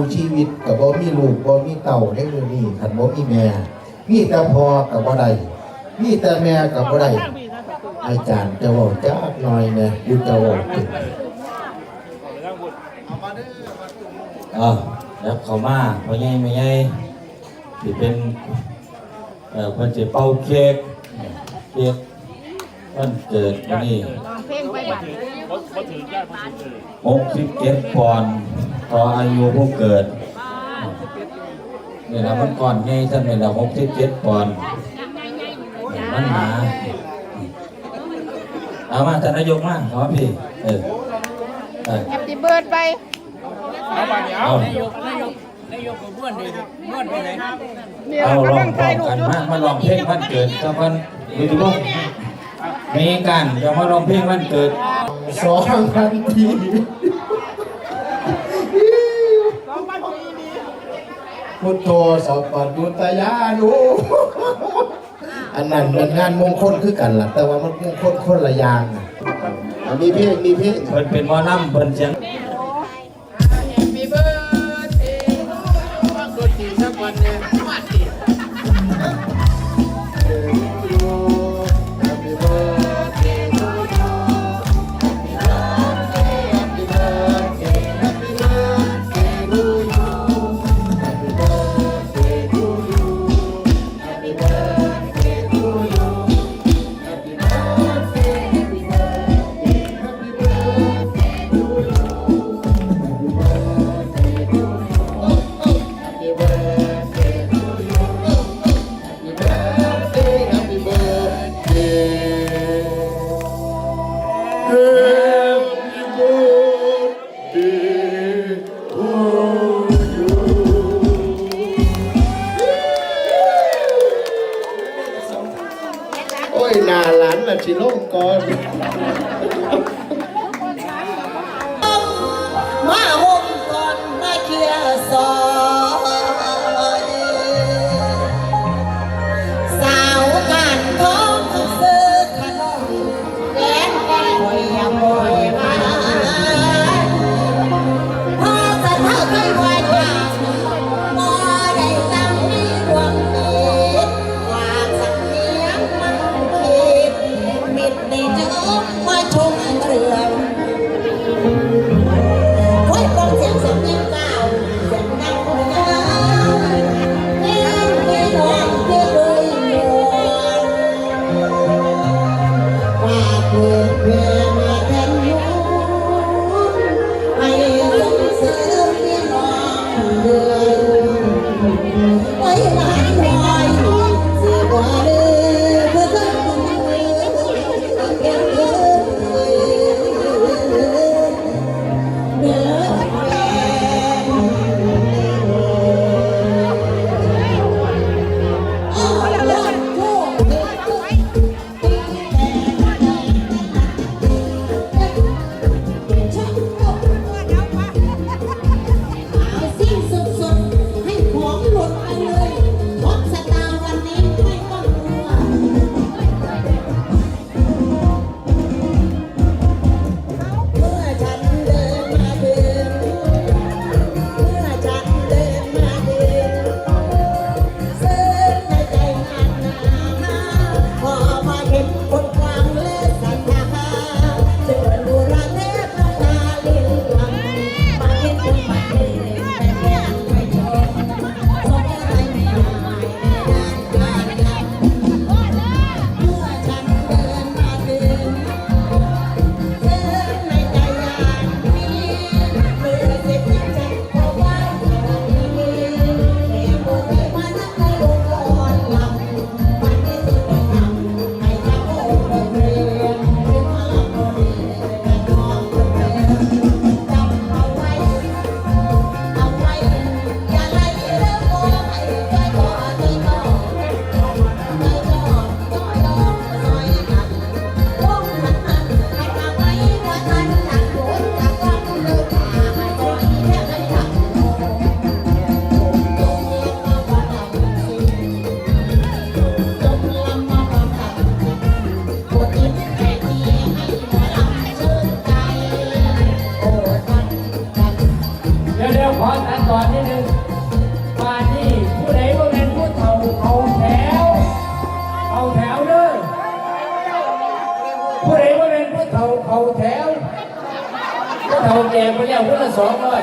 ผู้ชีวิตกับบ่มีลูกบ่มีเต่าในมือนี้คันบ่มีแม่ มีแต่พ่อกับบ่ได้มีแต่แม่กับบ่ได้อาจารย์จะเว้าจักหน่อยแหน่อยู่จะเว้าถึงเออแล้วเขามาพ่อใหญ่แม่ใหญ่ที่เป็นเอ่อเพิ่นสิเป่าเค้กเค้กวันเกิดวันนี้ลองเพลงไปบัดหกสิบเจ็ดปอนด์ ต่ออายุผู้เกิดนี่นะมันก่อนไงท่านนี่ละหกสิบเจ็ดปอนด์มันหนาเอามาท่านนายกมาขอพี่เออเออแฮปปี้เบิร์ดไปเอาเนี่ยเอาเราลองกำลังพร้ถ่าอยมรูปกันอยู่มามาลองเพลงวันเกิดเจ้าพันดูดิบุ้งมีกันเดี๋ยวมาลองเพลงวันเกิดสองพันที พุทโธสัพพุทธายานุอันนั้นมันงานมงคลคือกันล่ะ แต่ว่ามันมงคลคนละอย่างน่ะอันนี้เพลงมีเพลงเพิ่นเป็นหมอลำเพิ่นเสียง โอ้ยนาหลานล่ะสิลงก่อน ไว้ ที่หนึ่งบ้านนี้ผู้ใดบ่เป็นผู้เฒ่าเขาแถว เอาแถวเด้อผู้ใดบ่เป็นผู้เฒ่าเอาแถวผู้เฒ่าแก่ไปแล้วคนละสองร้อย